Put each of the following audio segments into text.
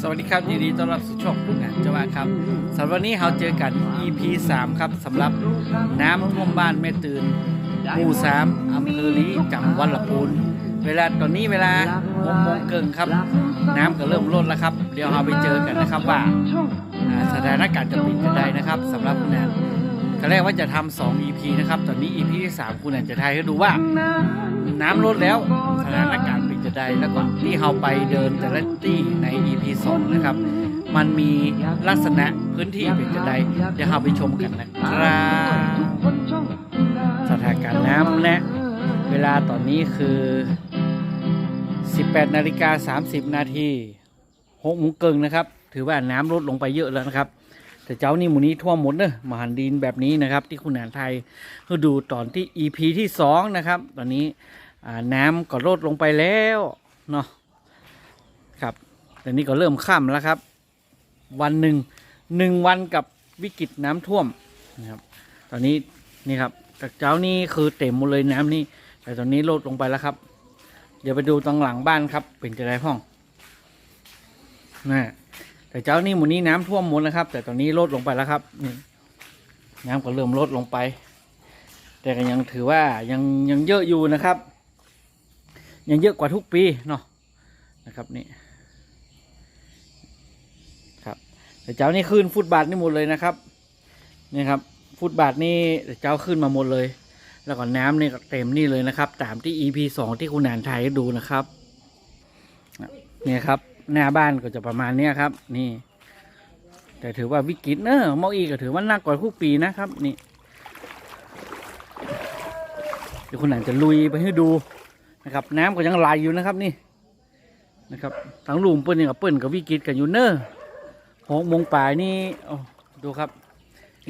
สวัสดีครับยินดีต้อนรับสู่ช่องคุณงานจังหวะครับสำหรับวันนี้เราเจอกัน EP 3 ครับสำหรับน้ำท่วมบ้านแม่ตื่นหมู่3อำเภอลีจังหวัดลำพูนเวลาตอนนี้เวลา6โมงเกินครับ น้ำก็เริ่มลดแล้วครับ เดี๋ยวเราไปเจอกันนะครับว่าอ่าสถานการณ์จะเป็นจะได้นะครับสำหรับคุณแอนก็แรกว่าจะทำ2 EP นะครับ ตอนนี้ EP ที่3คุณแอนจะทายให้ดูว่า น้ำลดแล้วสถานการณ์ จะได้แล้วก็ที่เราไปเดินแต่ละที่ใน EP 2นะครับ มันมีลักษณะพื้นที่เป็นจะได้เดี๋ยวเราไปชมกันนะครับสถานการณ์น้ำและเวลาตอนนี้คือ 18นาฬิกา30 นาที6โมงเกิงนะครับ ถือว่าน้ำลดลงไปเยอะแล้วนะครับ แต่เจ้านี่หมูนี้ท่วมหมดเนอะมหันดินแบบนี้นะครับ ที่คุณหานไทยก็ดูตอนที่ EP ที่สองนะครับ ตอนนี้ น้ำก็ลดลงไปแล้วเนาะครับแต่นี้ก็เริ่มค่ำแล้วครับ วันหนึ่งหนึ่งวันกับวิกฤตน้ำท่วมนะครับ ตอนนี้นี่ครับจากเจ้านี่คือเต็มหมดเลยน้ำนี่แต่ตอนนี้ลดลงไปแล้วครับ เดี๋ยวไปดูตรงหลังบ้านครับ เป็นจะไรพ่องนะแต่เจ้านี่หมูนี้น้ำท่วมหมดนะครับ แต่ตอนนี้ลดลงไปแล้วครับนี่น้ำก็เริ่มลดลงไป แต่ก็ยังถือว่ายังยังเยอะอยู่นะครับ ยังเยอะกว่าทุกปีเนาะนะครับนี่ครับแต่เจ้านี่ขึ้นฟุตบาทนี่หมดเลยนะครับนี่ครับฟุตบาทนี่แต่เจ้าขึ้นมาหมดเลย แล้วก็น้ำนี่เต็มนี่เลยนะครับ ตามที่ EP สองที่คุณนานไทยให้ดูนะครับเนี่ยครับ หน้าบ้านก็จะประมาณเนี้ยครับ นี่ แต่ถือว่าวิกฤตเนอะมออีก็ถือว่าหนักกว่าทุกปีนะครับนี่เดี๋ยวคุณนานจะลุยไปให้ดู นะครับ น้ำก็ยังไหลอยู่นะครับนี่นะครับทั้งลุมเปิ้ลนี่กับเปิ้ลกับวิกฤตกันอยู่เนอะหกโมงป่ายนี่ดูครับ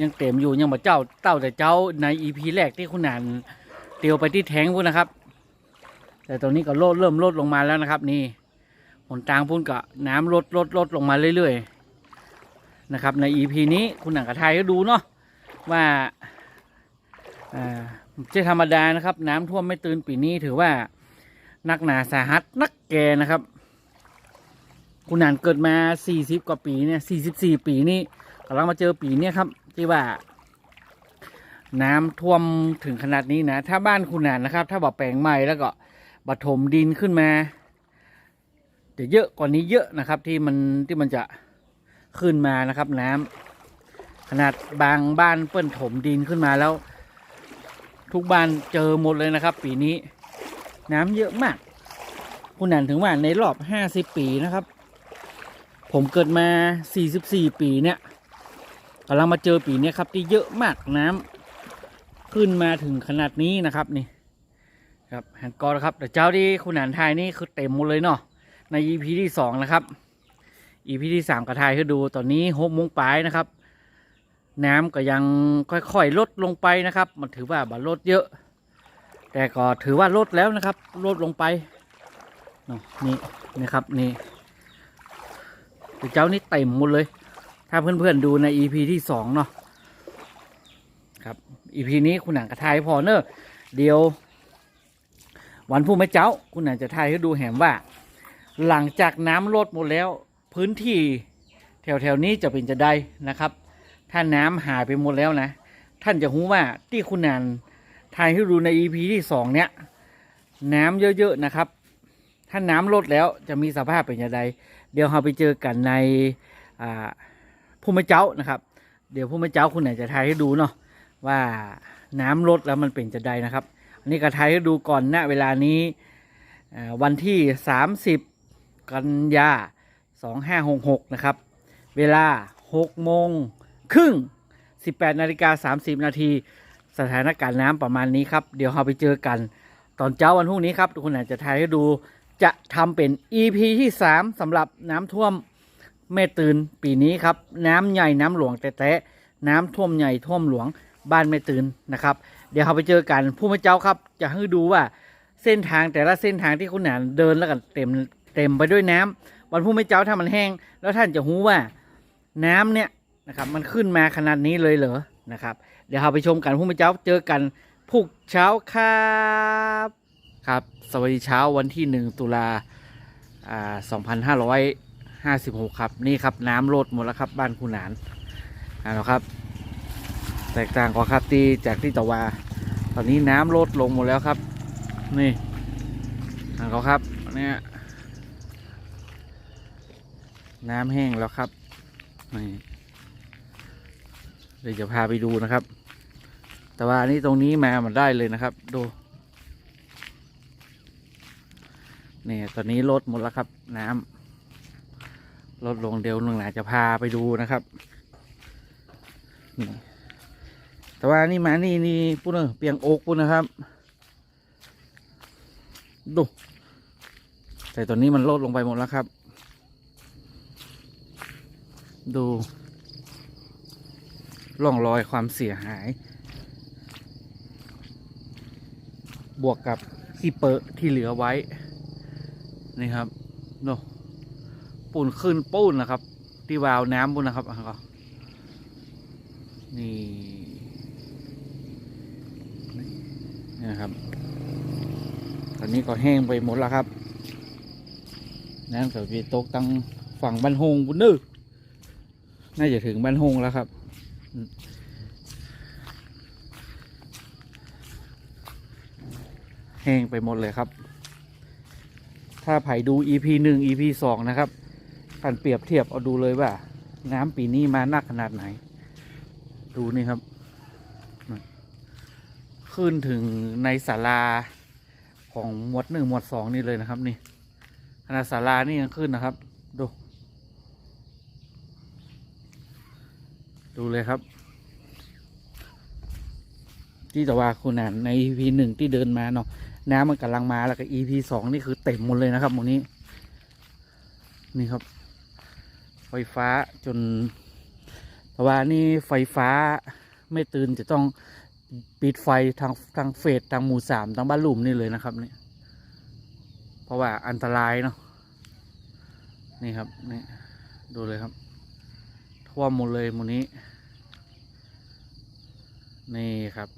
ยังเต็มอยู่ยังมาเจ้าเต้าแต่เจ้าในอีพีแรกที่คุณนานเตียวไปที่แทงพุ่นนะครับ แต่ตอนนี้ก็ลดเริ่มลดลงมาแล้วนะครับนี่หนทางพุ่นก็น้ำลดลดลดลงมาเรื่อยๆนะครับ ในอีพีนี้คุณหนังกระไทยก็ดูเนาะว่าอ่าจะธรรมดานะครับ น้ำท่วมไม่ตื่นปีนี้ถือว่า นักหนาสาหัสนักแกนะครับ คุณนานเกิดมาสี่สิบกว่าปีเนี่ยสี่สิบสี่ปีนี่กำลังมาเจอปีเนี้ยครับ ที่ว่า น้ำท่วมถึงขนาดนี้นะ ถ้าบ้านคุณนานนะครับ ถ้าบอแปลงใหม่แล้วก็บถมดินขึ้นมาจะเยอะกว่านี้เยอะนะครับที่มันที่มันจะขึ้นมานะครับ น้ำขนาดบางบ้านเปิ้นถมดินขึ้นมาแล้ว ทุกบ้านเจอหมดเลยนะครับ ปีนี้ น้ำเยอะมาก คุณนานถึงว่าในรอบห้าสิบปีนะครับ ผมเกิดมาสี่สิบสี่ปีเนี่ยกำลังมาเจอปีเนี้ยครับ ที่เยอะมากน้ำขึ้นมาถึงขนาดนี้นะครับนี่ครับหันกอนะครับแต่เจ้าที่คุณหานไทยนี่คือเต็มหมดเลยเนาะใน EP ที่สองนะครับ EP ที่สามกระทายให้ดูตอนนี้หกโมงปลายนะครับ น้ำก็ยังค่อยๆลดลงไปนะครับ มันถือว่าบัลดเยอะ แต่ก็ถือว่าลดแล้วนะครับลดลงไปน,นี่นะครับนี่เจ้านี่เต็มหมดเลย ถ้าเพื่อนๆดูใน EP ที่สองเนาะครับ EP นี้คุณหนังกระทายพอเนอะเดี๋ยว วันพุ่งไม่เจ้า คุณหนังจะทายให้ดูแหมว่า หลังจากน้ำลดหมดแล้ว พื้นที่แถวๆนี้จะเป็นจะได้นะครับ ถ้าน้ำหายไปหมดแล้วนะ ท่านจะรู้ว่าที่คุณนัน ทายให้ดูใน EP ที่สองเนี้ยน้ำเยอะๆนะครับ ถ้าน้ำลดแล้วจะมีสภาพเป็นยังไงเดี๋ยวเราไปเจอกันในผู้ไม่เจ้านะครับ เดี๋ยวผู้ไม่เจ้าคุณไหนจะทายให้ดูเนาะว่าน้ำลดแล้วมันเป็นจะใดนะครับ อันนี้ก็ทายให้ดูก่อนณเวลานี้วันที่ 30 กันยา 2566 นะครับ เวลา6โมงครึ่ง 18นาฬิกา30 นาที สถานการณ์น้ำประมาณนี้ครับ เดี๋ยวเราไปเจอกัน ตอนเช้าวันพรุ่งนี้ครับคุณไหนจะทายให้ดู จะทำเป็น EP ที่ 3สำหรับน้ำท่วมแม่ตื่นปีนี้ครับ น้ำใหญ่น้ำหลวงแต่แต่น้ำท่วมใหญ่ท่วมหลวงบ้านแม่ตื่นนะครับ เดี๋ยวเราไปเจอกันผู้มาเจ้าครับ จะให้ดูว่าเส้นทางแต่ละเส้นทางที่คุณหนานเดินแล้วกันเต็มเต็มไปด้วยน้ำวันผู้ไม่เจ้าถ้ามันแห้ง แล้วท่านจะรู้ว่าน้ำเนี่ยนะครับมันขึ้นมาขนาดนี้เลยเหรอ นะครับ เดี๋ยวเราไปชมกันผู้ไม่เจ้าเจอกันพรุ่งเช้าครับครับสวัสดีเช้าวันที่หนึ่งตุลาอ่าสองพันห้าร้อยห้าสิบหกครับนี่ครับน้ำลดหมดแล้วครับบ้านคุณหนานอ่าแล้วครับ แตกต่างกว่าครับที่จากที่ตะวาตอนนี้น้ำลดลงหมดแล้วครับ นี่อ่าแล้วครับเนี่ยน้ำแห้งแล้วครับนี่ เดี๋ยวจะพาไปดูนะครับ แต่ว่าอันนี้ตรงนี้มามันได้เลยนะครับ ดูนี่ตอนนี้ลดหมดแล้วครับ น้ำลดลงเดี๋ยวหนึ่งหลาจะพาไปดูนะครับนี่แต่ว่านี่มานี่นี่ปุ่นเออเปียงโอกปุ่นนะครับ ดูแต่ตอนนี้มันลดลงไปหมดแล้วครับ ดู ร่องรอยความเสียหาย บวกกับขี้เปอะที่เหลือไว้ นี่ครับโนปูนขึ้นปูนนะครับ ที่วาล์วน้ำปูนนะครับอะก็นี่นี่นะครับ ตอนนี้ก็แห้งไปหมดแล้วครับน้ำกับวีตกตั้งฝั่งบ้านฮงบุญนึกน่าจะถึงบ้านฮงแล้วครับ แห้งไปหมดเลยครับ ถ้าไผ่ดู EP หนึ่ง EP สองนะครับการเปรียบเทียบเอาดูเลยว่า น้ำปีนี้มานักขนาดไหน ดูนี่ครับ ขึ้นถึงในศาลาของหมวดหนึ่งหมวดสองนี่เลยนะครับ นี่ขนาดศาลานี่ยังขึ้นนะครับ ดู ดูเลยครับ ที่แต่ว่าคุณอ่านใน EP หนึ่งที่เดินมาเนาะน้ำมันกำลังมาแล้วก็ EP สองนี่คือเต็มหมดเลยนะครับหมดนี้ นี่ครับ ไฟฟ้าจนแต่ว่านี่ไฟฟ้าไม่ตื่นจะต้องปิดไฟทางทางเฟสทางหมู่สามทางบ้านหลุมนี่เลยนะครับนี่เพราะว่าอันตรายเนาะนี่ครับนี่ดูเลยครับท่วมหมดเลยหมดนี้ นี่ครับ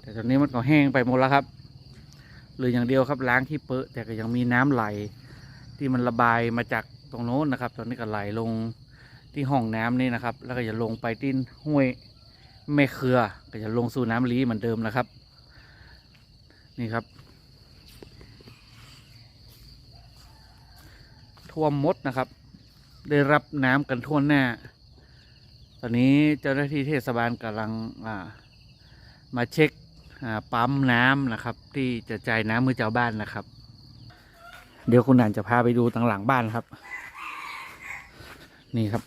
แต่ตอนนี้มันก็แห้งไปหมดแล้วครับหลืออย่างเดียวครับล้างที่เปอะแต่ก็ยังมีน้ำไหล ที่มันระบายมาจากตรงโน้นนะครับ ตอนนี้ก็ไหลลงที่ห้องน้ำนี่นะครับ แล้วก็จะลงไปที่ห้วยแม่เครือ ก็จะลงสู่น้ำลีเหมือนเดิมนะครับ นี่ครับ ท่วมมดนะครับ ได้รับน้ำกันทั่วหน้า ตอนนี้เจ้าหน้าที่เทศบาลกำลังมาเช็คปั๊มน้ำนะครับ ที่จะจ่ายน้ำมือเจ้าบ้านนะครับ เดี๋ยวคุณนันจะพาไปดูทางหลังบ้านครับ นี่ครับ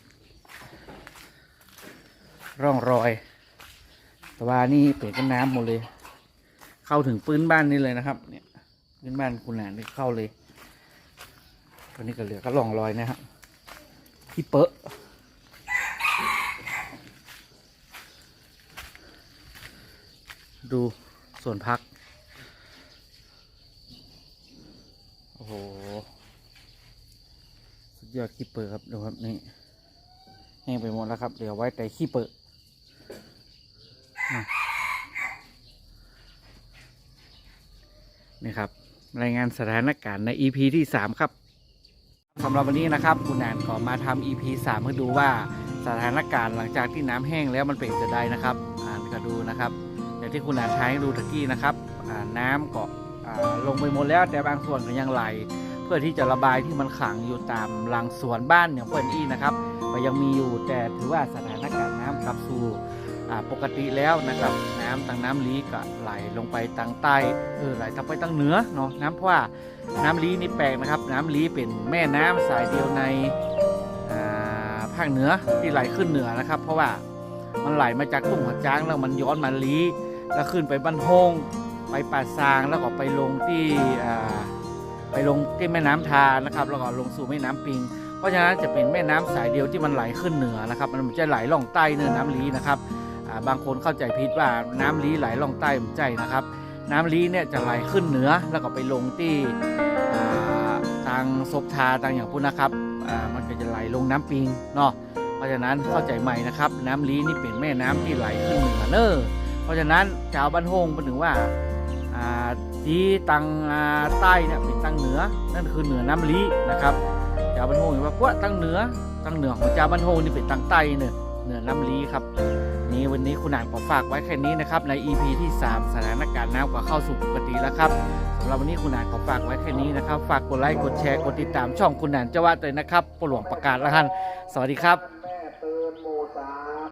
ร่องรอย แต่ว่านี่เปิดกันน้ำหมดเลย เข้าถึงพื้นบ้านนี่เลยนะครับ เนี่ยพื้นบ้านคุณนันเข้าเลยตอนนี้ก็เหลือก็ร่องรอยนะครับที่เปอะ ดูส่วนพัก โอ้โห สุดยอดขี้เปิดครับ ดูครับ นี่ แห้งไปหมดแล้วครับเหลือไว้แต่ขี้เปิดอะนี่ครับ รายงานสถานการณ์ใน EP ที่ 3 ครับสำหรับวันนี้นะครับคุณแนนก็มาทำ EP 3เพื่อดูว่าสถานการณ์หลังจากที่น้ำแห้งแล้วมันเป็นจะได้นะครับ อ่านก็ดูนะครับ อย่างที่คุณแนนใช้ดูตะกี้นะครับน้ำก็ลงไปหมดแล้วแต่บางส่วนก็ยังไหล เพื่อที่จะระบายที่มันขังอยู่ตามหลังสวนบ้านอย่างเปิ่นอี้นะครับก็ยังมีอยู่แต่ถือว่าสถานการณ์น้ำกลับสู่ปกติแล้วนะครับ น้ำทางน้ำลีก็ไหลลงไปทางใต้เออไหลทางไปทางเหนือเนาะน้ำเพราะว่าน้ำลีนี่แปลกนะครับ น้ำลีเป็นแม่น้ำสายเดียวในภาคเหนือที่ไหลขึ้นเหนือนะครับ เพราะว่า มันไหลมาจากทุ่งหัวจ้างแล้วมันย้อนมาลีแล้วขึ้นไปบ้านฮงไปป่าซางแล้วก็ไปลงที่ไปลงที่แม่น้ำทานะครับแล้วก็ลงสู่แม่น้ำปิง เพราะฉะนั้นจะเป็นแม่น้ำสายเดียวที่มันไหลขึ้นเหนือนะครับ มันจะไหลล่องใต้เนินน้ำลีนะครับบางคนเข้าใจผิดว่าน้ำลีไหลล่องใต้ไม่ใช่นะครับ น้ำลีเนี่ยจะไหลขึ้นเหนือแล้วก็ไปลงที่ทางศพทาทางอย่างพุ้นะครับมันก็จะไหลลงน้ำปิงเนาะ ราะฉะนั้นเข้าใจใหม่นะครับ น้ำลีนี่เป็นแม่น้ำที่ไหลขึ้นเหนือเนอะเพราะฉะนั้นชาวบ้านโฮงเป็นถึงว่าทีตังใต้เนี่ยเป็นตังเหนือ นั่นคือเหนือน้ำลีนะครับเจ้านโฮงว่าพวกตังเหนือตังเหนือของเจ้านโฮงนี่เป็นตังใต้เนี่ยเหนือน้ำลีครับนี่วันนี้คุณอ่านขอฝากไว้แค่นี้นะครับใน EP ที่ 3 สถานการณ์น้ำก็เข้าสู่ปกติแล้วครับสำหรับวันนี้คุณอ่านขอฝากไว้แค่นี้นะครับ ฝากกดไลค์กดแชร์กดติดตามช่องคุณอ่านเจ้าว่าเลยนะครับปหลวงประกาศแล้วกันสวัสดีครับ